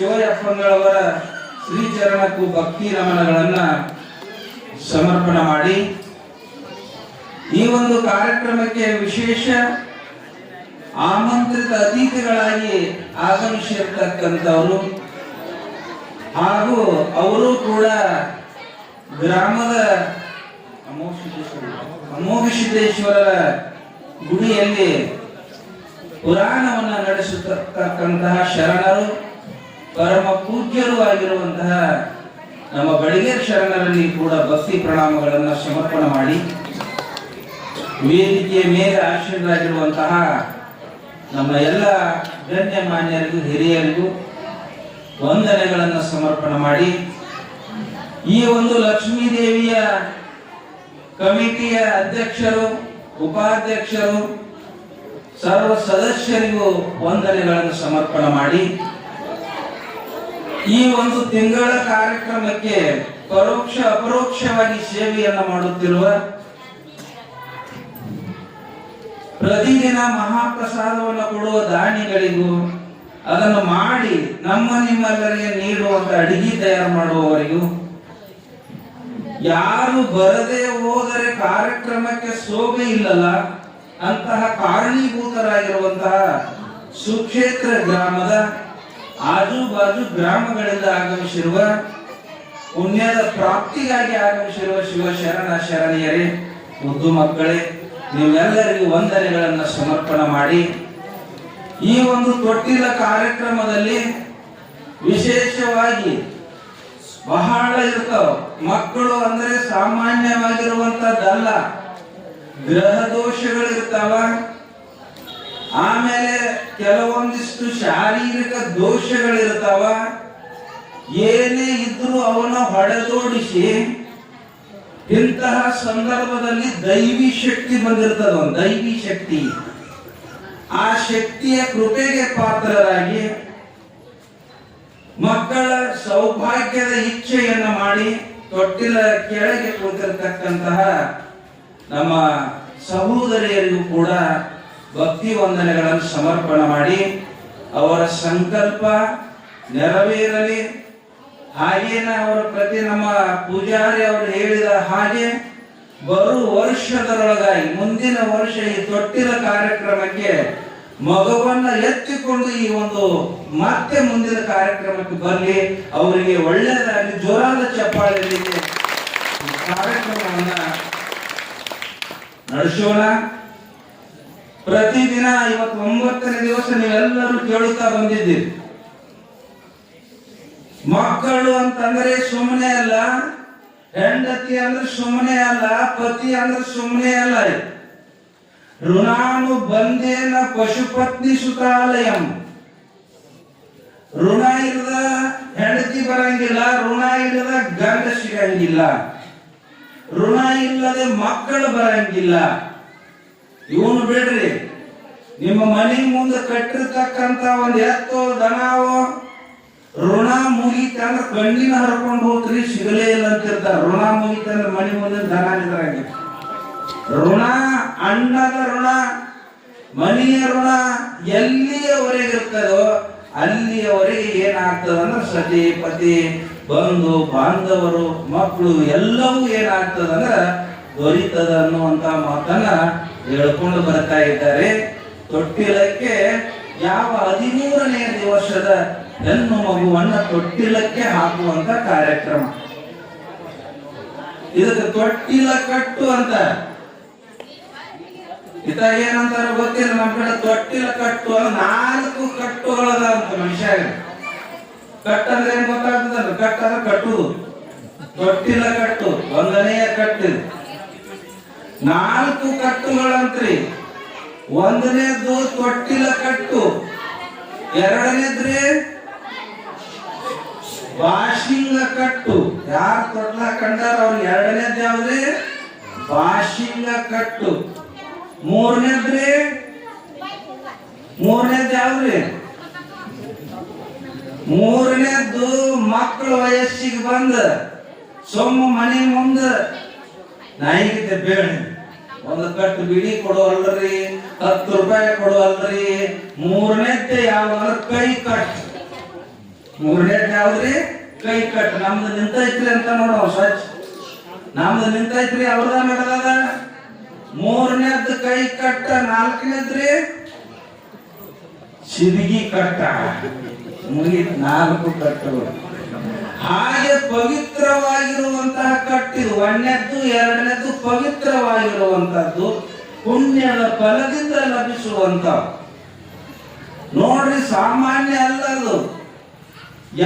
ಶಿವಯಪ್ಪಂಗಳವರ ಶ್ರೀಚರಣಕ್ಕೂ ಭಕ್ತಿ ರಮಣಗಳನ್ನ ಸಮರ್ಪಣೆ ಮಾಡಿ ಈ ಒಂದು ಕಾರ್ಯಕ್ರಮಕ್ಕೆ ವಿಶೇಷ ಆಮಂತ್ರಿತ ಅತಿಥಿಗಳಾಗಿ ಆಗಮಿಸಿರ್ತಕ್ಕಂಥವರು ಹಾಗೂ ಅವರು ಕೂಡ ಗ್ರಾಮದ ಅಮೋಘ ಸಿದ್ದೇಶ್ವರರ ಗುಡಿಯಲ್ಲಿ ಪುರಾಣವನ್ನು ನಡೆಸುತ್ತಕ್ಕಂತಹ ಶರಣರು. ಪರಮ ಪೂಜ್ಯರು ಆಗಿರುವಂತಹ ನಮ್ಮ ಬಳಿಗೆ ಶರಣರಲ್ಲಿ ಕೂಡ ಭಕ್ತಿ ಪ್ರಣಾಮಗಳನ್ನು ಸಮರ್ಪಣೆ ಮಾಡಿ, ವೇದಿಕೆಯ ಮೇಲೆ ಆಶೀರ್ವರಾಗಿರುವಂತಹ ನಮ್ಮ ಎಲ್ಲ ಗಣ್ಯ ಮಾನ್ಯರಿಗೂ, ಹಿರಿಯರಿಗೂ ವಂದನೆಗಳನ್ನು ಸಮರ್ಪಣೆ ಮಾಡಿ, ಈ ಒಂದು ಲಕ್ಷ್ಮೀ ದೇವಿಯ ಕಮಿಟಿಯ ಅಧ್ಯಕ್ಷರು, ಉಪಾಧ್ಯಕ್ಷರು, ಸರ್ವ ಸದಸ್ಯರಿಗೂ ವಂದನೆಗಳನ್ನು ಸಮರ್ಪಣೆ ಮಾಡಿ ಈ ಒಂದು ತಿಂಗಳ ಕಾರ್ಯಕ್ರಮಕ್ಕೆ ಪರೋಕ್ಷ ಅಪರೋಕ್ಷವಾಗಿ ಸೇವೆಯನ್ನು ಮಾಡುತ್ತಿರುವ ಪ್ರತಿದಿನ ಮಹಾಪ್ರಸಾದವನ್ನು ಕೊಡುವ ದಾನಿಗಳಿಗೂ ಅದನ್ನು ಮಾಡಿ ನಮ್ಮ ನಿಮ್ಮೆಲ್ಲರಿಗೆ ನೀಡುವಂತ ಅಡಿಗೆ ತಯಾರು ಮಾಡುವವರಿಗೂ ಯಾರು ಬರದೆ ಹೋದರೆ ಕಾರ್ಯಕ್ರಮಕ್ಕೆ ಶೋಭೆ ಇಲ್ಲಲ್ಲ, ಅಂತಹ ಕಾರಣೀಭೂತರಾಗಿರುವಂತಹ ಸುಕ್ಷೇತ್ರ ಗ್ರಾಮದ ಆಜು ಬಾಜು ಗ್ರಾಮಗಳಿಂದ ಆಗಮಿಸಿರುವ ಪುಣ್ಯದ ಪ್ರಾಪ್ತಿಗಾಗಿ ಆಗಮಿಸಿರುವ ಶಿವ ಶರಣ ಶರಣಿಯರೇ, ಮುದ್ದು ಮಕ್ಕಳೇ, ನೀವೆಲ್ಲರಿಗೂ ವಂದನೆಗಳನ್ನು ಸಮರ್ಪಣೆ ಮಾಡಿ, ಈ ಒಂದು ತೊಟ್ಟಿಲ ಕಾರ್ಯಕ್ರಮದಲ್ಲಿ ವಿಶೇಷವಾಗಿ ಬಹಳ ಇರ್ತಾವ. ಮಕ್ಕಳು ಅಂದ್ರೆ ಸಾಮಾನ್ಯವಾಗಿರುವಂತದ್ದಲ್ಲ, ಗ್ರಹ ದೋಷಗಳಿರ್ತಾವ ಆಮೇಲೆ ಕೆಲವೊಂದಿಷ್ಟು ಶಾರೀರಿಕ ದೋಷಗಳಿರ್ತಾವ, ಏನೇ ಇದ್ರೂ ಅವನ ಹೊಡೆದೋಡಿಸಿ, ಇಂತಹ ಸಂದರ್ಭದಲ್ಲಿ ದೈವಿ ಶಕ್ತಿ ಬಂದಿರ್ತದ ದೈವಿ ಶಕ್ತಿ. ಆ ಶಕ್ತಿಯ ಕೃಪೆಗೆ ಪಾತ್ರರಾಗಿ ಮಕ್ಕಳ ಸೌಭಾಗ್ಯದ ಇಚ್ಛೆಯನ್ನ ಮಾಡಿ ತೊಟ್ಟಿಲ ಕೆಳಗೆ ಕೂತಿರ್ತಕ್ಕಂತಹ ನಮ್ಮ ಸಹೋದರಿಯರಿಗೂ ಕೂಡ ಭಕ್ತಿ ವಂದನೆಗಳನ್ನು ಸಮರ್ಪಣೆ ಮಾಡಿ ಅವರ ಸಂಕಲ್ಪ ನೆರವೇರಲಿ. ಹಾಗೇನೆ ಅವರ ಪ್ರತಿ ನಮ್ಮ ಪೂಜಾರಿ ಅವರು ಹೇಳಿದ ಹಾಗೆ ಬರು ವರ್ಷದರೊಳಗಾಗಿ, ಮುಂದಿನ ವರ್ಷ ಈ ತೊಟ್ಟಿನ ಕಾರ್ಯಕ್ರಮಕ್ಕೆ ಮಗುವನ್ನ ಎತ್ತಿಕೊಂಡು ಈ ಒಂದು ಮತ್ತೆ ಮುಂದಿನ ಕಾರ್ಯಕ್ರಮಕ್ಕೆ ಬರಲಿ. ಅವರಿಗೆ ಒಳ್ಳೆಯದಾಗಿ ಜೋರಾದ ಚಪ್ಪಾಳೆಯಲ್ಲಿ ಈ ಕಾರ್ಯಕ್ರಮವನ್ನ ನಡೆಸೋಣ. ಪ್ರತಿದಿನ ಇವತ್ತು ಒಂಬತ್ತನೇ ದಿವಸ ನೀವೆಲ್ಲರೂ ಕೇಳುತ್ತಾ ಬಂದಿದ್ದೀರಿ. ಮಕ್ಕಳು ಅಂತಂದ್ರೆ ಸುಮ್ಮನೆ ಅಲ್ಲ, ಹೆಂಡತಿ ಅಂದ್ರೆ ಸುಮ್ಮನೆ ಅಲ್ಲ, ಪತಿ ಅಂದ್ರೆ ಸುಮ್ಮನೆ ಅಲ್ಲ ಋಣಾನು ಬಂದೇನ ಪಶುಪತ್ನಿ ಸುತಾಲಯಂ. ಋಣ ಇಲ್ಲದ ಹೆಂಡತಿ ಬರಂಗಿಲ್ಲ, ಋಣ ಇಲ್ಲದ ಗಂಡ ಸಿಗಂಗಿಲ್ಲ. ಋಣ ಇಲ್ಲದೆ ಮಕ್ಕಳು ಬರಂಗಿಲ್ಲ. ಇವನು ಬಿಡ್ರಿ. ನಿಮ್ಮ ಮನೆ ಮುಂದೆ ಕಟ್ಟಿರ್ತಕ್ಕಂತ ಒಂದು ಎತ್ತೋ ದನವೋ, ಋಣ ಮುಗೀತಂದ್ರೆ ಕಣ್ಣಿನ ಹರ್ಕೊಂಡು ಹೋಗ್ರಿ ಸಿಗಲೇ ಇಲ್ಲ ಅಂತಿರ್ತಾರ ಋಣ ಮುಗೀತಂದ್ರೆ ಮನೆ ಮುಂದೆ ದನ ನಿದ್ರಾಗಿ. ಋಣ, ಅಣ್ಣದ ಋಣ, ಮನೆಯ ಋಣ ಎಲ್ಲಿಯವರೆಗೆ ಇರ್ತದೋ ಅಲ್ಲಿಯವರೆಗೆ ಏನಾಗ್ತದ ಅಂದ್ರೆ ಸತಿ ಪತಿ, ಬಂಧು, ಬಾಂಧವರು, ಮಕ್ಕಳು ಎಲ್ಲವೂ ಏನಾಗ್ತದ ಅಂದ್ರೆ ದೊರೀತದ ಅನ್ನುವಂತ ಮಾತನ್ನ ಹೇಳ್ಕೊಂಡು ಬರ್ತಾ ಇದ್ದಾರೆ. ತೊಟ್ಟಿಲಕ್ಕೆ ಯಾವ ಹದಿಮೂರನೇ ದಿವಸದ ಹೆಣ್ಣು ಮಗುವನ್ನ ತೊಟ್ಟಿಲಕ್ಕೆ ಹಾಕುವಂತ ಕಾರ್ಯಕ್ರಮ. ಇದಕ್ಕೆ ತೊಟ್ಟಿಲ ಕಟ್ಟು ಅಂತ. ಇತ ಏನಂತಾರ ಗೊತ್ತಿಲ್ಲ ನಮ್ ಕಡೆ ತೊಟ್ಟಿಲ ಕಟ್ಟು ನಾಲ್ಕು ಕಟ್ಟುಗಳದ ಅಂತ ಮನುಷ್ಯ ಕಟ್ ಅಂದ್ರೆ ಏನ್ ಗೊತ್ತಾಗ್ತದ? ಕಟ್ ಅಂದ್ರೆ ಕಟ್ಟುದು ತೊಟ್ಟಿಲ ಕಟ್ಟು, ಒಂದನೆಯ ಕಟ್ಟು ನಾಲ್ಕು ಕಟ್ಟುಗಳಂತ್ರಿ. ಒಂದನೇದು ತೊಟ್ಟಿಲ ಕಟ್ಟು. ಎರಡನೇದ್ರಿ? ವಾಷಿಂಗ ಕಟ್ಟು. ಯಾರು ತೊಟ್ಲ ಕಂಡಾರ ಅವ್ರಿಗೆ ಎರಡನೇದ್ ಯಾವ್ದ್ರಿ? ವಾಷಿಂಗ ಕಟ್ಟು. ಮೂರನೇದ್ರಿ? ಮೂರನೇದ್ ಯಾವ್ದ್ರಿ? ಮೂರನೇದ್ದು ಮಕ್ಕಳ ವಯಸ್ಸಿಗೆ ಬಂದ. ಸೊಮ್ಮ ಮನೆ ಮುಂದ. ನಾಯಿಗೆ ಬೇಡ ಒಂದು ಕಟ್ಟು ಬಿಡಿ ಕೊಡುವಲ್ರಿ, ಹತ್ತು ರೂಪಾಯಿ ಕೊಡುವಲ್ರಿ ಮೂರನೇದ್ದೆ ಯಾವ ಕೈ ಕಟ್. ಮೂರನೇದ್ ಯಾವ್ದ್ರಿ? ಕೈ ಕಟ್. ನಮ್ದು ನಿಂತೈತ್ರಿ ಅಂತ ನೋಡೋ ಸ್ವಚ್ಛ. ನಮ್ದು ನಿಂತೈತ್ರಿ, ಅವ್ರದ ನಡೆದದ ಮೂರನೇದ್ದು ಕೈ ಕಟ್ಟ, ನಾಲ್ಕನೇದ್ರಿ? ಸಿದಗಿ ಕಟ್ಟ. ಮುಗಿತ್ ನಾಲ್ಕು ಕಟ್ಟುಗಳು. ಹಾಗೆ ಪವಿತ್ರವಾಗಿರುವಂತಹ ಕಟ್ಟಿದ್ದು ಒಂದನೇದ್ದು, ಎರಡನೇದ್ದು ಪವಿತ್ರವಾಗಿರುವಂತಹದ್ದು ಪುಣ್ಯದ ಫಲದಿಂದ ಲಭಿಸುವಂತ ನೋಡ್ರಿ, ಸಾಮಾನ್ಯ ಅಲ್ಲದು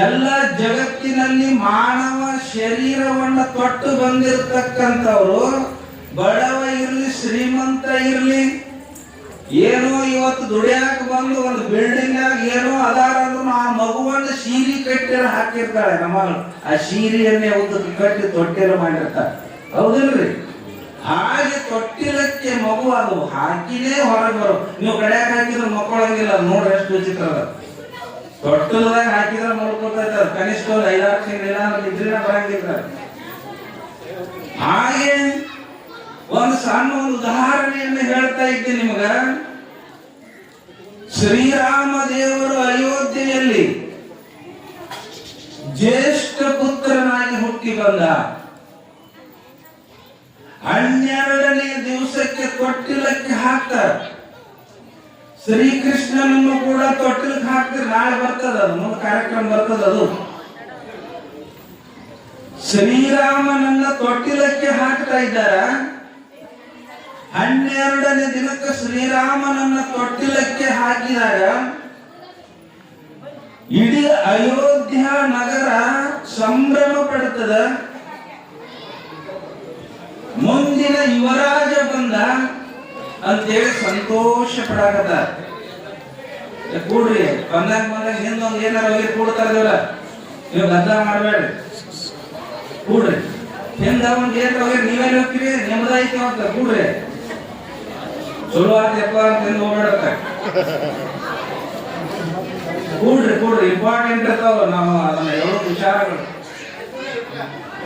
ಎಲ್ಲ ಜಗತ್ತಿನಲ್ಲಿ ಮಾನವ ಶರೀರವನ್ನ ತೊಟ್ಟು ಬಂದಿರತಕ್ಕಂಥವ್ರು, ಬಡವ ಇರಲಿ, ಶ್ರೀಮಂತ ಇರ್ಲಿ ಏನೋ ಇವತ್ತು ದುಡಿಯಾಕ ಬಂದು ಒಂದು ಬಿಲ್ಡಿಂಗ್ ಏನೋ ಅದಾರ ಅಂದ್ರು ಆ ಮಗುವನ್ನ ಸೀರಿ ಕಟ್ಟಿರ ಹಾಕಿರ್ತಾಳೆ ನಮ್ಮ ಆ ಸೀರಿಯನ್ನೇ ಒಂದು ಕಟ್ಟಿ ತೊಟ್ಟಿಲ ಮಾಡಿರ್ತಾರೆ ಹೌದಿಲ್ರಿ? ಹಾಗೆ ತೊಟ್ಟಿಲಕ್ಕೆ ಮಗು ಅದು ಹಾಕಿನೇ ಹೊರಗೆ ಬರು ನೀವು ಕಡೆಯಾಗ ಹಾಕಿದ್ರೆ ಮಕ್ಕಳಂಗಿಲ್ಲ ನೋಡ್ರಿ ಎಷ್ಟು ವಿಚಿತ್ರ ಅದ ಹಾಕಿದ್ರೆ ಅದು. ಕನಿಷ್ಠ ಒಂದು ಐದಾರು ಅಂದ್ರೆ ನಿದ್ರಿನ ಬರಂಗಿಲ್ಲ. ಹಾಗೆ ಒಂದು ಸಣ್ಣ ಒಂದು ಉದಾಹರಣೆಯನ್ನು ಹೇಳ್ತಾ ಇದ್ದೆ ನಿಮಗ. ಶ್ರೀರಾಮ ದೇವರು ಅಯೋಧ್ಯೆಯಲ್ಲಿ ಜ್ಯೇಷ್ಠ ಪುತ್ರನಾಗಿ ಹುಟ್ಟಿ ಬಂದ. ಹನ್ನೆರಡನೇ ದಿವಸಕ್ಕೆ ತೊಟ್ಟಿಲಕ್ಕೆ ಹಾಕ್ತಾರ ಶ್ರೀಕೃಷ್ಣನನ್ನು ಕೂಡ ತೊಟ್ಟಿಲಕ್ಕೆ ಹಾಕ್ತಾರೆ ನಾಳೆ ಬರ್ತದ ಮುಂದೆ ಕಾರ್ಯಕ್ರಮ ಬರ್ತದ ಅದು. ಶ್ರೀರಾಮನನ್ನ ತೊಟ್ಟಿಲಕ್ಕೆ ಹಾಕ್ತಾ ಇದ್ದಾರ? ಹನ್ನೆರಡನೇ ದಿನಕ್ಕೆ ಶ್ರೀರಾಮನನ್ನ ತೊಟ್ಟಿಲಕ್ಕೆ ಹಾಕಿದಾಗ ಇಡೀ ಅಯೋಧ್ಯ ನಗರ ಸಂಭ್ರಮ ಪಡ್ತದ. ಮುಂದಿನ ಯುವರಾಜ ಬಂದ ಅಂತೇಳಿ ಸಂತೋಷ ಪಡಾಕತ್ತ. ಏ, ಕೂಡ್ರಿ ಬಂದಾಗ ಬಂದಾಗ ಹಿಂದೊಂದು ಏನಾರ ಹೋಗಿ ಕೂಡ್ತಾ ಇದೇವಲ್ಲ ನೀವು ಗದ್ದ ಮಾಡಬೇಡ್ರಿ. ಕೂಡ್ರಿ. ಹಿಂದ ಒಂದ್ ಏನಾರ ಹೋಗಿ ನೀವೇನು ಹೋಗ್ತೀರಿ ನಿಮ್ದಾಯ್ತು ಅಂತ ಕೂಡ್ರಿ. ಚಲೋ ಆತಪ್ಪ ಅಂತ ಹಿಂದ್ ಹೋಗ್ಬೇಡತ್ತ ಕೂಡ್ರಿ ಕೂಡ್ರಿ ಇಂಪಾರ್ಟೆಂಟ್ ಇರ್ತಾವ ನಾವು ಅದನ್ನ ಹೇಳೋ ವಿಚಾರಗಳು.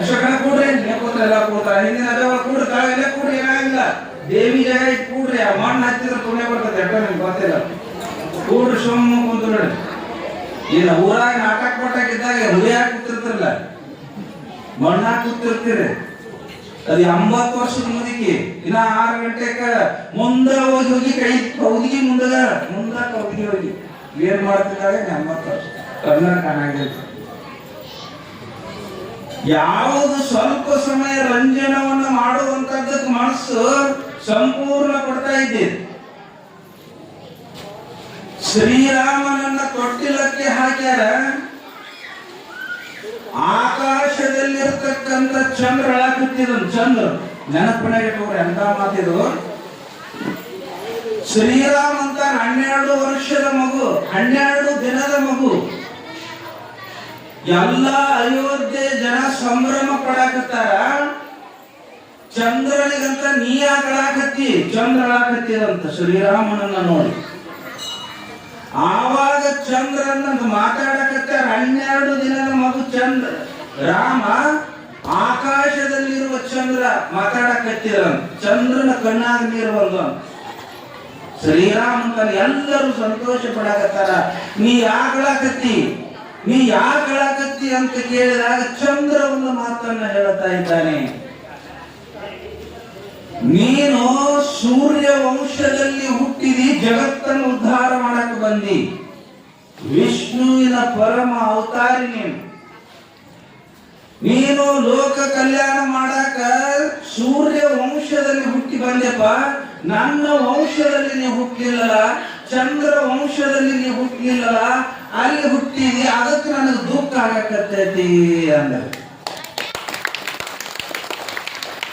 ಅಶೋಕನ ಕೂಡ್ರಿ ಕೂತ್ರ ಎಲ್ಲ ಕೂಡ್ತಾರ ಹಿಂದಿನ ಅದಾವ, ಕೂಡ್ರಿ, ತಾವೆಲ್ಲ ಕೂಡ್ರಿ, ಏನಾಗಿಲ್ಲ. ದೇವಿ ಜಾಗ ಕೂಡ್ರಿ, ಆ ಮಣ್ಣು ಹಚ್ಚಿದ್ರೆ ಪುಣ್ಯ ಬರ್ತದೆ ಎಟ್ಟ ನಿಮ್ಗೆ ಗೊತ್ತಿಲ್ಲ. ಕೂಡ್ರಿ ಸುಮ್ಮ ಕುಂತು ನೋಡಿ. ಈಗ ಊರಾಗ ನಾಟಕ ಪಟಾಕ ಇದ್ದಾಗ ಹಾಕಿ ಕೂತಿರ್ತಿರಲ್ಲ. ಮಣ್ಣಾಗಿ ಕೂತಿರ್ತೀರಿ. ಅದು ಎಂಬತ್ತು ವರ್ಷದ ಮುದುಕಿ ಇನ್ನ ಆರು ಗಂಟೆಕ ಮುಂದ ಹೋಗಿ ಹೋಗಿ ಕೈ ಕೌದಿಗೆ ಮುಂದದ ಮುಂದ ಕೌದಿಗೆ ಹೋಗಿ. ಏನ್ ಮಾಡ್ತಿದ್ದಾರೆ? ಎಂಬತ್ತು ವರ್ಷ. ಕರ್ನಾಟಕ ಕಾಣಂಗಿಲ್ಲ. ಯಾವುದು ಸ್ವಲ್ಪ ಸಮಯ ರಂಜನವನ್ನ ಮಾಡುವಂತದ್ದಕ್ಕೆ ಮನಸ್ಸು ಸಂಪೂರ್ಣ ಕೊಡ್ತಾ ಇದ್ದೆ ಶ್ರೀರಾಮನನ್ನ ತೊಟ್ಟಿಲಕ್ಕೆ ಹಾಕ್ಯಾರ. ಆಕಾಶದಲ್ಲಿರ್ತಕ್ಕಂಥ ಚಂದ್ರ ಅಳಕತ್ತಿದನು ಚಂದ್ರ ನೆನಪಿನಾಗ ಎಂತ ಮಾತಿದ್ರು ಮಾತಿದು? ಶ್ರೀರಾಮ್ ಅಂತ ಹನ್ನೆರಡು ವರ್ಷದ ಮಗು, ಹನ್ನೆರಡು ದಿನದ ಮಗು. ಎಲ್ಲ ಅಯೋಧ್ಯೆ ಜನ ಸಂಭ್ರಮ ಪಡಾಕತ್ತಾರ. ಚಂದ್ರನಿಗಂತ ನೀ ಯಾಕಳಾಕತ್ತಿ ಚಂದ್ರ ಹಾಕತ್ತಿರಂತ ಶ್ರೀರಾಮನನ್ನ ನೋಡಿ. ಆವಾಗ ಚಂದ್ರನ ಮಾತಾಡಕತ್ತಾರ ಹನ್ನೆರಡು ದಿನದ ಮಗು ಚಂದ್ರ. ರಾಮ ಆಕಾಶದಲ್ಲಿರುವ ಚಂದ್ರ ಮಾತಾಡಕತ್ತಿರ ಚಂದ್ರನ ಕಣ್ಣಾಗ ನೀರು ಬಂದು ಶ್ರೀರಾಮ ಅಂತ ಎಲ್ಲರೂ ಸಂತೋಷ ಪಡಾಕತ್ತಾರ. ನೀ ಯಾಕಳಾಕತ್ತಿ? ನೀ ಯಾಕಳಾಕತ್ತಿ ಅಂತ ಕೇಳಿದಾಗ ಚಂದ್ರ ಒಂದು ಮಾತನ್ನ ಹೇಳುತ್ತಾ ಇದ್ದಾನೆ. ನೀನು ಸೂರ್ಯ ವಂಶದಲ್ಲಿ ಹುಟ್ಟಿದಿ, ಜಗತ್ತನ್ನು ಉದ್ಧಾರ ಮಾಡಕ್ಕೆ ಬಂದಿ. ವಿಷ್ಣುವಿನ ಪರಮ ಅವತಾರಿ ನೀನು. ನೀನು ಲೋಕ ಕಲ್ಯಾಣ ಮಾಡಾಕ ಸೂರ್ಯ ವಂಶದಲ್ಲಿ ಹುಟ್ಟಿ ಬಂದೆಪ್ಪ ನನ್ನ ವಂಶದಲ್ಲಿ ನೀವು ಹುಟ್ಟಿಲ್ಲ ಚಂದ್ರ ವಂಶದಲ್ಲಿ ನೀವು ಹುಟ್ಟಿಲ್ಲ ಅಲ್ಲಿ ಹುಟ್ಟಿದಿ, ಅದಕ್ಕೆ ನನಗೆ ದುಃಖ ಆಗಕತ್ತೈತಿ ಅಂದ.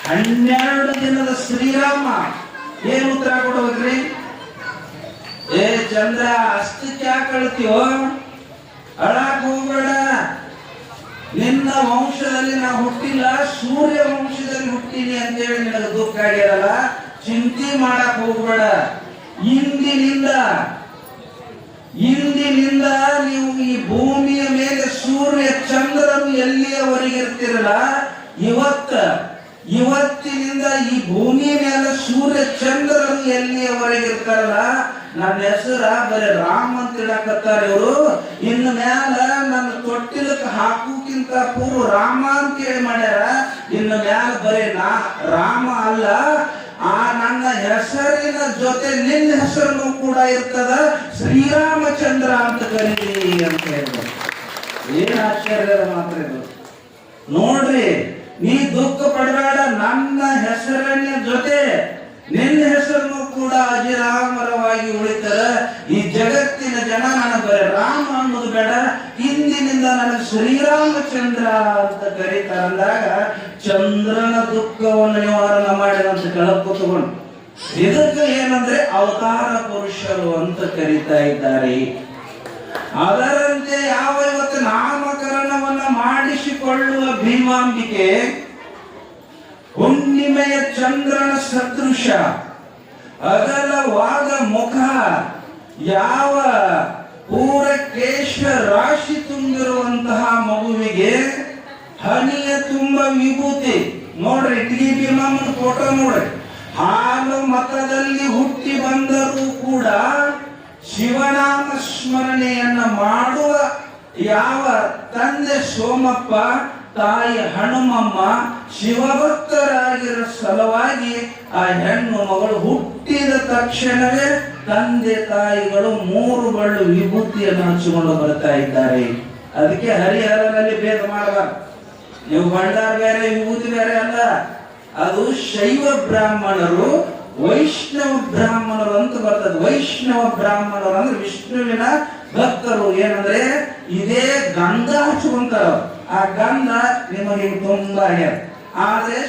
ಹನ್ನೆರಡು ದಿನದ ಶ್ರೀರಾಮ, ಏನು ಉತ್ತರ ಕೊಡ್ಬೇಕ್ರಿ? ಏ ಚಂದ್ರ ಅಷ್ಟಕ್ಕೆ ಯಾಕೆ ಅಳ್ತೀವೋ ಅಳಾಕ್ ಹೋಗ್ಬೇಡ ನಿನ್ನ ವಂಶದಲ್ಲಿ ನಾ ಹುಟ್ಟಿಲ್ಲ, ಸೂರ್ಯ ವಂಶದಲ್ಲಿ ಹುಟ್ಟಿನಿ ಅಂತೇಳಿ ನಿನಗೆ ದುಃಖ ಆಗಿರಲ್ಲ ಚಿಂತೆ ಮಾಡಕ್ ಹೋಗ್ಬೇಡ. ಇಂದಿನಿಂದ ಇಂದಿನಿಂದ ನೀವು ಈ ಭೂಮಿಯ ಮೇಲೆ ಸೂರ್ಯ ಚಂದ್ರನು ಎಲ್ಲಿಯವರೆಗೆ ಇರ್ತಿರಲ್ಲ? ಇವತ್ತ, ಇವತ್ತಿನಿಂದ ಈ ಭೂಮಿ ಮೇಲೆ ಸೂರ್ಯ ಚಂದ್ರನು ಎಲ್ಲಿಯವರೆಗೆ ಇರ್ತಾರಲ್ಲ? ನನ್ನ ಹೆಸರ ಬರೀ ರಾಮ್ ಅಂತ ಇಡಕತ್ತಾರ ಇವರು. ಇನ್ನು ಮ್ಯಾಲ ನನ್ನ ತೊಟ್ಟಿಲಕ್ಕೆ ಹಾಕುಕ್ಕಿಂತ ಪೂರ್ವ ರಾಮ ಅಂತ ಹೇಳಿ ಮಾಡ್ಯಾರ. ಇನ್ನು ಮ್ಯಾಲ ಬರೀ ನಾ ರಾಮ ಅಲ್ಲ. ಆ ನನ್ನ ಹೆಸರಿನ ಜೊತೆ ನಿನ್ನ ಹೆಸರನ್ನು ಕೂಡ ಇರ್ತದ. ಶ್ರೀರಾಮಚಂದ್ರ ಅಂತ ಕರೀರಿ ಅಂತ ಹೇಳಿದ್ರು ಏನ್ ಆಶ್ಚರ್ಯದ ಮಾತ್ರ ಇದು. ನೋಡ್ರಿ, ನೀ ದುಃಖ ಪಡಬೇಡ. ನನ್ನ ಹೆಸರಿನ ಜೊತೆ ನಿನ್ನ ಹೆಸರನ್ನು ಕೂಡ ಅಜಿರಾಮರವಾಗಿ ಉಳಿತಾರ. ಈ ಜಗತ್ತಿನ ಜನ ನನಗೆ ಬರ ರಾಮ ಅನ್ನೋದು ಬೇಡ. ಇಂದಿನಿಂದ ನನಗೆ ಶ್ರೀರಾಮಚಂದ್ರ ಅಂತ ಕರೀತಾರಂದಾಗ ಚಂದ್ರನ ದುಃಖವನ್ನು ನಿವಾರಣ ಮಾಡಿದಂತ ಕೆಳಗೆ ಕೂತ್ಕೊಂಡು, ಇದಕ್ಕೆ ಏನಂದ್ರೆ ಅವತಾರ ಪುರುಷರು ಅಂತ ಕರೀತಾ ಇದ್ದಾರೆ. ಅದರಂತೆ ಯಾವ ಇವತ್ತು ನಾಮಕರಣವನ್ನ ಮಾಡಿಸಿಕೊಳ್ಳುವ ಭೀಮಾಂಬಿಕೆ ಹುಣ್ಣಿಮೆಯ ಚಂದ್ರನ ಸದೃಶ, ಅಗಲವಾದ ಮುಖ, ಯಾವ ಪೂರ ಕೇಶ ರಾಶಿ ತುಂಬಿರುವಂತಹ ಮಗುವಿಗೆ ಹನಿಯ ತುಂಬ ವಿಭೂತಿ. ನೋಡ್ರಿ ಟಿ ಭೀಮಮ್ಮನ ಫೋಟೋ ನೋಡ್ರಿ. ಹಾಲು ಮತದಲ್ಲಿ ಹುಟ್ಟಿ ಬಂದರೂ ಕೂಡ ಶಿವನಾಮ ಸ್ಮರಣೆಯನ್ನ ಮಾಡುವ ಯಾವ ತಂದೆ ಸೋಮಪ್ಪ ತಾಯಿ ಹನುಮಮ್ಮ ಶಿವಭಕ್ತರಾಗಿರೋ ಸಲುವಾಗಿ ಆ ಹೆಣ್ಣು ಮಗಳು ಹುಟ್ಟಿದ ತಕ್ಷಣವೇ ತಂದೆ ತಾಯಿಗಳು ಮೂರು ಬಳ್ಳು ವಿಭೂತಿಯನ್ನು ಹಂಚಿಕೊಂಡು ಬರ್ತಾ ಇದ್ದಾರೆ. ಅದಕ್ಕೆ ಹರಿಹರನಲ್ಲಿ ಭೇದ ಮಾಡಬಾರ್ದು. ನೀವು ಭಂಡಾರ ಬೇರೆ, ವಿಭೂತಿ ಬೇರೆ ಅಲ್ಲ. ಅದು ಶೈವ ಬ್ರಾಹ್ಮಣರು, ವೈಷ್ಣವ ಬ್ರಾಹ್ಮಣರು ಅಂತ ಬರ್ತದೆ. ವೈಷ್ಣವ ಬ್ರಾಹ್ಮಣರು ಅಂದ್ರೆ ವಿಷ್ಣುವಿನ ಭಕ್ತರು. ಏನಂದ್ರೆ ಇದೇ ಗಂಗಾ ಹಚ್ಕೊಂತಾರ ಆ ಗಂಧ ನಿಮಗೆ ತುಂಬಾ ಹೇಳ ಆದ್ರೆ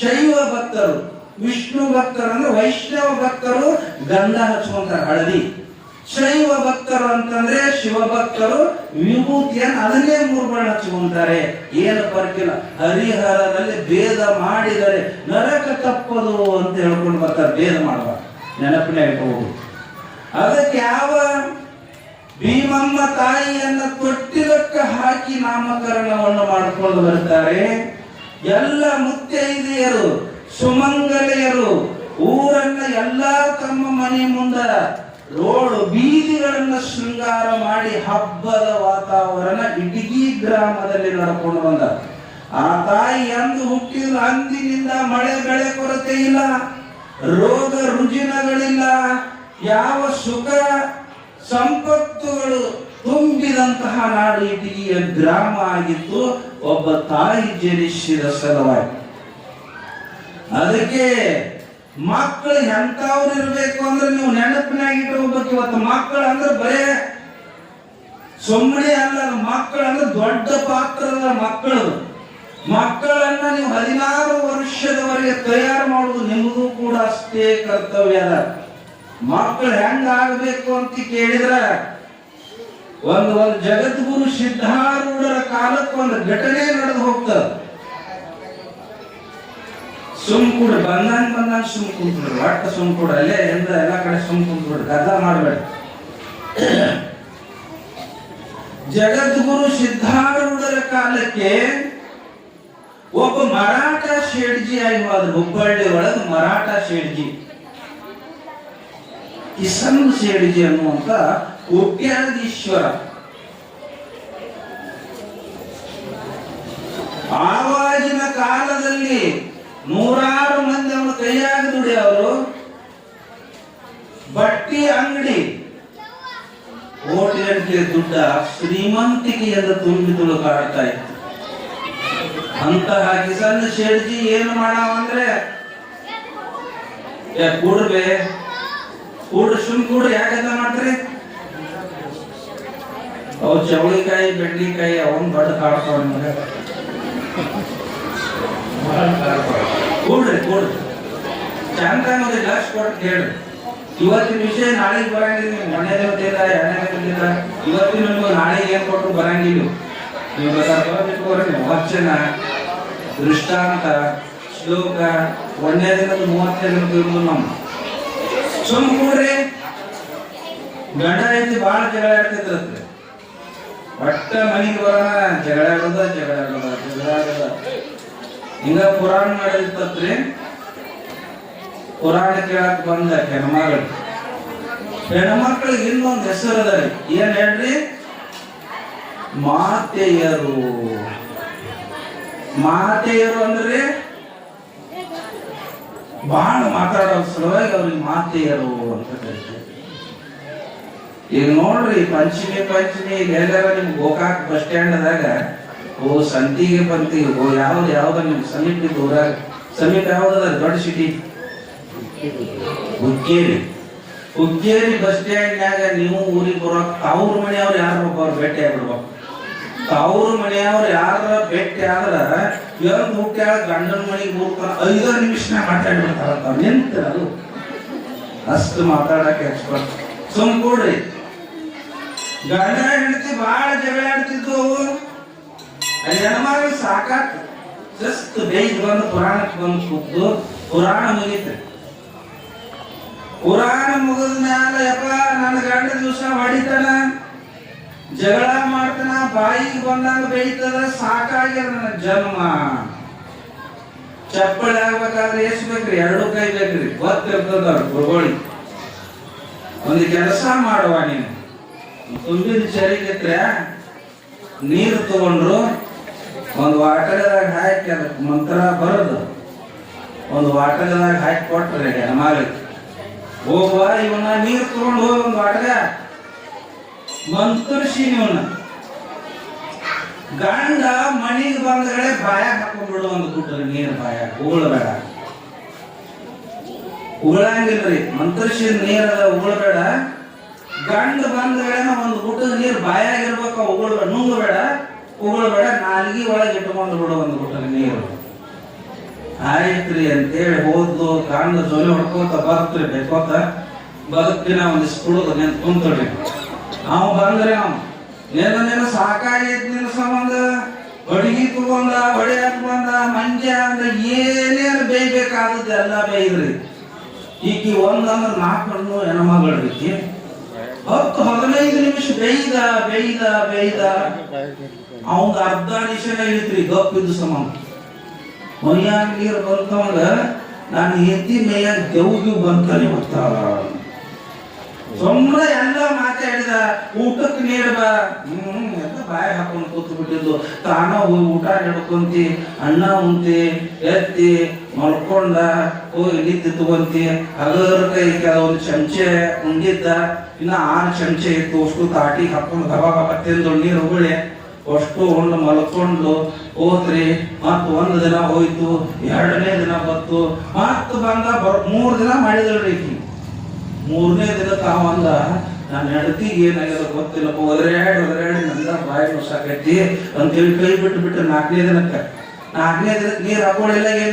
ಶೈವ ಭಕ್ತರು, ವಿಷ್ಣು ಭಕ್ತರು ಅಂದ್ರೆ ವೈಷ್ಣವ ಭಕ್ತರು ಗಂಧ ಹಚ್ಕೊಂತಾರೆ ಹಳದಿ. ಶೈವ ಭಕ್ತರು ಅಂತಂದ್ರೆ ಶಿವ ಭಕ್ತರು ವಿಭೂತಿಯನ್ನು ಅದನ್ನೇ ಮೂರು ಬಣ್ಣ ಹಚ್ಕೊಂತಾರೆ. ಏನು ಪರಕಿಲ್ಲ. ಹರಿಹರದಲ್ಲಿ ಭೇದ ಮಾಡಿದರೆ ನರಕ ತಪ್ಪದು ಅಂತ ಹೇಳ್ಕೊಂಡು ಬರ್ತಾರೆ. ಭೇದ ಮಾಡುವ ನೆನಪಿನ ಇಟ್ಕೋಬಹುದು ಅದಕ್ಕೆ ಯಾವ ಭೀಮಮ್ಮ ತಾಯಿಯನ್ನ ತೊಟ್ಟಿಲಕ್ಕೆ ಹಾಕಿ ನಾಮಕರಣವನ್ನು ಮಾಡಿಕೊಂಡು ಬರ್ತಾರೆ. ಎಲ್ಲ ಮುತ್ತೈದೆಯರು, ಸುಮಂಗಲೆಯರು, ಊರನ್ನ ಎಲ್ಲಾ ತಮ್ಮ ಮನೆ ಮುಂದ ರೋಡು ಬೀದಿಗಳನ್ನ ಶೃಂಗಾರ ಮಾಡಿ ಹಬ್ಬದ ವಾತಾವರಣ ಇಡೀ ಗ್ರಾಮದಲ್ಲಿ ನಡ್ಕೊಂಡು ಬಂದ. ಆ ತಾಯಿ ಅಂದು ಹುಟ್ಟಿದ ಅಂದಿನಿಂದ ಮಳೆ ಬೆಳೆ ಕೊರತೆ ಇಲ್ಲ, ರೋಗ ರುಜಿನಗಳಿಲ್ಲ, ಯಾವ ಸುಖ ಸಂಪತ್ತುಗಳು ತುಂಬಿದಂತಹ ನಾಡು ಇಡೀ ಗ್ರಾಮ ಆಗಿತ್ತು ಒಬ್ಬ ತಾಯಿ ಜನಿಸಿದ ಸಲುವಾಗಿ ಅದಕ್ಕೆ ಮಕ್ಕಳು ಎಂಥವ್ರು ಇರಬೇಕು ಅಂದ್ರೆ ನೀವು ನೆನಪಿನಾಗ ಇಟ್ಕೋಬೇಕು ಇವತ್ತು ಮಕ್ಕಳು ಅಂದ್ರೆ ಬರೇ ಸುಮ್ಮನೆ ಅಲ್ಲ, ಮಕ್ಕಳು ಅಂದ್ರೆ ದೊಡ್ಡ ಪಾತ್ರದ ಮಕ್ಕಳು. ಮಕ್ಕಳನ್ನ ನೀವು ಹದಿನಾರು ವರ್ಷದವರೆಗೆ ತಯಾರು ಮಾಡುವುದು ನಿಮಗೂ ಕೂಡ ಅಷ್ಟೇ ಕರ್ತವ್ಯ ಅದ ಮಕ್ಕಳು ಹೆಂಗಾಗಬೇಕು ಅಂತ ಕೇಳಿದ್ರ, ಒಂದು ಒಂದು ಜಗದ್ಗುರು ಸಿದ್ಧಾರೂಢರ ಕಾಲಕ್ಕೆ ಒಂದು ಘಟನೆ ನಡೆದು ಹೋಗ್ತದ. ಸುಮ್ ಕೂಡ ಬಂದಾನ್ ಬಂದಾನ್ ಸುಮ್ ಕುಂತ್ಬಿಡ್ರಿ ಒಟ್ಟ ಸುಮ್ ಕೂಡ ಅಲ್ಲೇ ಎಂದ ಎಲ್ಲ ಕಡೆ ಸುಮ್ ಕುಂತ್ಬಿಡ್ರಿ ಗದ್ದ ಮಾಡಬೇಡ. ಜಗದ್ಗುರು ಸಿದ್ಧಾರೂಢರ ಕಾಲಕ್ಕೆ ಒಬ್ಬ ಮರಾಠ ಶೇಡ್ಜಿ ಆಗಿ ಹೋದ್ರು. ಹುಬ್ಬಳ್ಳಿ ಒಳಗೆ ಮರಾಠ ಶೇಡ್ಜಿ ಕಿಸನ್ ಸೇಡಿಜಿ ಅನ್ನುವಂತ ಕೋಟ್ಯಾಧೀಶ್ವರ. ಆವಾಗಿನ ಕಾಲದಲ್ಲಿ ನೂರಾರು ಮಂದಿ ಅವರು ಕೈಯಾಗಿ ದುಡಿಯವರು. ಬಟ್ಟಿ, ಅಂಗಡಿ. ಕೋಟಿ ಗಂಟೆ ದುಡ್ಡ ಶ್ರೀಮಂತಿಕೆಯಿಂದ ತುಂಬಿ ತುಳುಕಾಡ್ತಾ ಇತ್ತು. ಅಂತಹ ಕಿಸನ್ ಶೇಡ್ಜಿ ಏನು ಮಾಡಾವಂದ್ರೆ ಕೂಡ್ಬೆ ಕೂಡ್, ಸುಮ್ ಕೂಡ್ ಯಾಕಂತ ಮಾಡ್ತೀರಿ? ಅವ್ ಚವಳಿಕಾಯಿ, ಬೆಂಡಿಕಾಯಿ ಅವನ್ ದೊಡ್ಡ ಕಾಡ್ತಾವ ನಿಮಗೆ ಕೂಡ್ರಿ ಕೂಡ್ರಿ. ಚಂದ ಅನ್ನೋದು ಕೊಟ್ಟು ಹೇಳ್ರಿ ಇವತ್ತಿನ ವಿಷಯ ನಾಳೆಗೆ ಬರಂಗಿಲ್ಲ ನೀವು. ಮನೆ ದೇವತೆಲ್ಲ ಎರಡನೇ ದೇವತೆಲ್ಲ ಇವತ್ತಿನ ನಿಮ್ಗೆ ನಾಳೆಗೆ ಏನ್ ಕೊಟ್ಟು ಬರಂಗಿಲ್ಲ. ನೀವು ನೀವು ವಚನ ದೃಷ್ಟಾಂತ, ಶ್ಲೋಕ ಒಂದನೇ ದಿನದ ಮೂವತ್ತನೇ ದಿನದ ನಮ್ಮ ಸುಮ್ ಕೂಡ್ರಿ ಗಂಡ ಐತಿ ಭಾಳ ಜಗಳ ಆಡ್ತಿದ್ರತ್ರಿ ಒಟ್ಟ ಮನೆಗೆ ಬರೋಣ, ಜಗಳ ಆಡೋದ ಜಗಳ ಆಡೋದ ಜಗಳ ಆಡೋದ. ಹಿಂಗ ಪುರಾಣ ಮಾಡಿರ್ತತ್ರಿ ಪುರಾಣ ಕೇಳಕ್ ಬಂದ ಹೆಣ್ಮಗಳು. ಹೆಣ್ಮಕ್ಳಿಗೆ ಇನ್ನೊಂದು ಹೆಸರು ಅದ ರೀ. ಏನ್ ಹೇಳ್ರಿ? ಮಾತೆಯರು. ಮಾತೆಯರು ಅಂದ್ರೆ? ಬಹಳ ಮಾತಾಡೋ ಸಲುವಾಗಿ ಅವ್ರಿಗೆ ಮಾತೆಯರು ಅಂತ ಕರೀತಾರೆ. ಈಗ ನೋಡ್ರಿ, ಪಂಚಮಿ ಪಂಚಮಿ ಎಲ್ಲಾರ ನಿಮ್ ಗೋಕಾಕ್ ಬಸ್ ಸ್ಟ್ಯಾಂಡ್ದಾಗ ಓ, ಸಂತಿಗೆ ಪಂತಿಗೆ ಓ, ಯಾವ್ದು, ಯಾವ್ದ ನಿಮ್ಗೆ ಸಮೀಪ ಊರಾಗ? ಸಮೀಪ ಯಾವ್ದದ ದೊಡ್ಡ ಸಿಟಿ ಹುಕ್ಕೇರಿ. ಹುಕ್ಕೇರಿ ಬಸ್ ಸ್ಟ್ಯಾಂಡ್ನಾಗ ನೀವು ಊರಿಗೆ ಬರೋಕ್ ಅವ್ರ ಮನೆಯವ್ರು ಯಾರು ಅವ್ರು ಭೇಟಿ ಆಗ್ಬಿಡ್ಬೇಕು? ತವ್ರ ಮನೆಯವ್ರು ಯಾರ ಭೇಟಿ ಆದ್ರ ಏನ್ ಹುಟ್ಟ್ಯಾಳ ಗಂಡನ ಮನೆಗೆ ಹೋಗ್ತಾರ ಐದು ನಿಮಿಷನಾಗ ಮಾತಾಡ್ಬಿಡ್ತಾರಂತ ನಿಂತ ಅದು ಅಷ್ಟು ಮಾತಾಡಕ್ಕೆ ಎಕ್ಸ್ಪರ್ಟ್ ಸುಮ್ ಕೂಡ್ರಿ. ಗಂಡ ಹೆಂಡತಿ ಬಹಳ ಜಗಳ ಆಡ್ತಿದ್ದು ಹೆಣ್ಮಗಳು ಸಾಕಾತ್. ಜಸ್ಟ್ ಬೇಯ್ದು ಬಂದು ಪುರಾಣಕ್ಕೆ ಬಂದು ಕೂತು ಪುರಾಣ ಮುಗೀತು. ಪುರಾಣ ಮುಗಿದ ಮ್ಯಾಲ ಯಪ್ಪ ನನ್ನ ಗಂಡ ದಿವಸ ಹೊಡಿತಾನ. ಜಗಳ ಮಾಡ್ತಾನ ಬಾಯಿಗೆ ಬಂದಾಗ ಬೇಯ್ತದ ಸಾಕಾಗ್ಯದ ನನ್ನ ಜನ್ಮ. ಚಪ್ಪಳಿ ಆಗ್ಬೇಕಾದ್ರೆ ಎಷ್ಟು ಬೇಕ್ರಿ? ಎರಡು ಕೈ ಬೇಕ್ರಿ. ಗೊತ್ತಿರ್ತದ ಗುರುಗಳಿ. ಒಂದು ಕೆಲಸ ಮಾಡುವ ನೀನು. ತುಂಬಿದ ಚರಿಗಿತ್ರ ನೀರು ತಗೊಂಡ್ರು, ಒಂದು ವಾಟಗದಾಗ ಹಾಕಿ ಅದಕ್ಕೆ ಮಂತ್ರ ಬರದು, ಒಂದು ವಾಟಗದಾಗ ಹಾಕಿ ಕೊಟ್ರೆ ಹೆಣ್ಮಾಲಿಗೆ ಹೋಗುವ ಇವನ್ನ ನೀರು ತಗೊಂಡು ಹೋಗಿ ಒಂದು ವಾಟಗ. ಮಂತ್ರಿಸಿ ಗಂಡ ಮಣಿಗೆ ಬಂದಗಡೆ ಬಾಯಾಗ ಹಾಕೊಂಡ್ಬಿಡು ಒಂದು ಗುಡ್ಡ ನೀರು ಬಾಯಾಗ ಉಗುಳಬೇಡ ಉಗುಳಂಗಿಲ್ರಿ ಮಂತ್ರಿಸಿ ನೀರದ ಉಗುಳಬೇಡ ಗಂಡ ಬಂದಗಳೇನ ಒಂದು ಗುಡ್ಡದ ನೀರು ಬಾಯಾಗಿರ್ಬೇಕು ಉಗುಳ್ಬೇಡ ನುಂಗಬೇಡ ಉಗುಳ್ಬೇಡ ನಾಲ್ಗಿ ಒಳಗೆ ಇಟ್ಕೊಂಡು ಬಿಡು ಒಂದು ಗುಡ್ಡದ ನೀರು. ಆಯ್ತ್ರಿ ಅಂತೇಳಿ ಹೋದ್ಲು, ಗಂಡ ಜೊಲೆ ಹೊಡ್ಕೋತ ಬರ್ತ್ರಿ, ಬೇಕೋತ. ಬದುಕಿನ ಒಂದಿಷ್ಟು ಸ್ಕೂಲ್ ನೆನ್ ಕುಂತಡ್ರಿ ಅವ ಬಂದ್ರೆ ಅವ ನಿನ್ನ ನಿನ್ನ ಸಾಕಾಗೈತಿ ನಿನ್ನ ಸಂಬಂಧ ಹೊಡಿಗಿ ತಗೊಂಡ ಹೊಡೆಯಕ್ ಬಂದ ಮಂಜ ಅಂದ್ರೆ ಏನೇನು ಬೇಯ್ಬೇಕಾದದ್ದು ಎಲ್ಲ ಬೇಯ್ರಿ ಈಕಿ ಒಂದಂದ್ರ ನಾಲ್ಕು ಹಣ್ಣು ಹೆಣ್ಮಗಳ್ರಿ ಹತ್ತು ಹದಿನೈದು ನಿಮಿಷ ಬೇಯ್ದ ಬೇಯ್ದ ಬೇಯ್ದ. ಅವಂಗ ಅರ್ಧ ನಿಷೇಧ ಇಳಿತ್ರಿ ಗಪ್ಪಿದ್ದು ಸಂಬಂಧ. ಮೈಯಾಗ ನೀರು ಬಂತವಂಗ ನಾನು ಹೆಂಡತಿ ಮೈಯಾಗ ದೇವ್ಗಿ ಬಂತಾನೆ ಬರ್ತಾವ ಸುಮ್ಮನೆ ಎಲ್ಲ ಮಾತಾಡಿದ, ಊಟಕ್ಕೆ ಬಾ. ಹ್ಮ್, ಎಲ್ಲ ಬಾಯಿ ಹಾಕೊಂಡು ಕೂತು ಬಿಟ್ಟಿದ್ದು. ತಾನ ಊಟ ಹಿಡ್ಕೊಂತಿ ಅಣ್ಣ ಉಂತಿ, ಎತ್ತಿ, ಮಲ್ಕೊಂಡ ಹೋಗಿ ನಿದ್ದೆ ತಗೊಂತಿ. ಹಗರ ಕೈ ಕೆಲವೊಂದು ಚಮಚೆ ಉಂಡಿದ್ದ. ಇನ್ನ ಆರು ಚಮಚೆ ಇತ್ತು. ಅಷ್ಟು ತಾಟಿ ಹಾಕೊಂಡು ಗಬ ಗಬ ನೀರು ಅಷ್ಟು ಉಂಡು ಮಲ್ಕೊಂಡು ಹೋದ್ರಿ. ಮತ್ ಒಂದು ದಿನ ಹೋಯ್ತು, ಎರಡನೇ ದಿನ ಬತ್ತು ಮತ್ ಬಂದ ಮೂರ್ ದಿನ ಮಾಡಿದಳ್ರಿ ಈಕಿ. ಮೂರನೇ ದಿನಕ್ಕೆ ಅವ ಅಂದ ನನ್ನ ಹೆಂಡತಿಗೆ ಏನಾಗ್ಯದ ಗೊತ್ತಿಲ್ಲಪ್ಪ. ಒದರಾಡಿ ಒದರಾಡಿ ನಂದ ಬಾಯಿ ನುಸಾಕೈತಿ ಅಂತೇಳಿ ಕೈ ಬಿಟ್ಟು ಬಿಟ್ಟು ನಾಲ್ಕನೇ ದಿನಕ್ಕೆ. ನಾಲ್ಕನೇ ದಿನಕ್ಕೆ ನೀರು ಹಾಕೊಳ್ಳಿಲ್ಲ, ಏನ್